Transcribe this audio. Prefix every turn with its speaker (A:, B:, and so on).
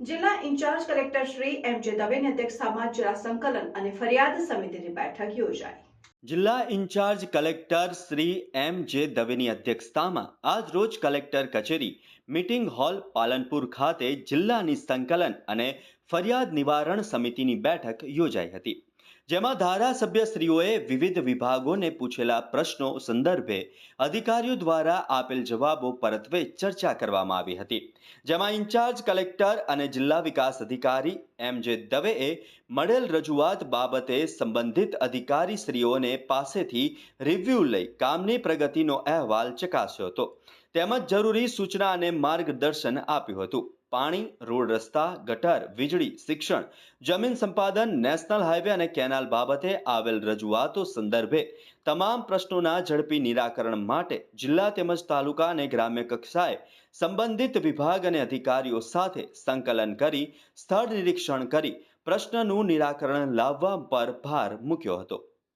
A: જિલ્લા in charge collector Shri એમ જે દવેની અધ્યક્ષતામાં જિલ્લા સંકલન અને ફરિયાદ સમિતિની બેઠક યોજાઈ.
B: જિલ્લા ઇન્ચાર્જ કલેક્ટર શ્રી એમ જે દવેની અધ્યક્ષતામાં આજ રોજ કલેક્ટર કચેરી, મીટિંગ હોલ, પાલનપુર ખાતે જિલ્લાની સંકલન અને ફરિયાદ નિવારણ સમિતિની બેઠક યોજાઈ હતી. જેમાં ધારાસભ્યશ્રીઓએ વિવિધ વિભાગોને પૂછેલા પ્રશ્નો સંદર્ભે અધિકારીઓ દ્વારા આપેલ જવાબો પરત્વે ચર્ચા કરવામાં આવી હતી. જેમાં ઇન્ચાર્જ કલેક્ટર અને જિલ્લા વિકાસ અધિકારી એમ જે દવેએ મળેલ રજૂઆત બાબતે સંબંધિત અધિકારીશ્રીઓને પાસેથી રિવ્યૂ લઈ કામની પ્રગતિનો અહેવાલ ચકાસ્યો હતો. તેમજ જરૂરી સૂચના અને માર્ગદર્શન આપ્યું હતું. પાણી, રોડ રસ્તા, ગટર, વીજળી, શિક્ષણ, જમીન સંપાદન, નેશનલ હાઈવે અને કેનાલ બાબતે આવેલ રજૂઆતો સંદર્ભે તમામ પ્રશ્નોના ઝડપી નિરાકરણ માટે જિલ્લા તેમજ તાલુકા અને ગ્રામ્ય કક્ષાએ સંબંધિત વિભાગ અને અધિકારીઓ સાથે સંકલન કરી, સ્થળ નિરીક્ષણ કરી પ્રશ્નનું નિરાકરણ લાવવા પર ભાર મૂક્યો હતો.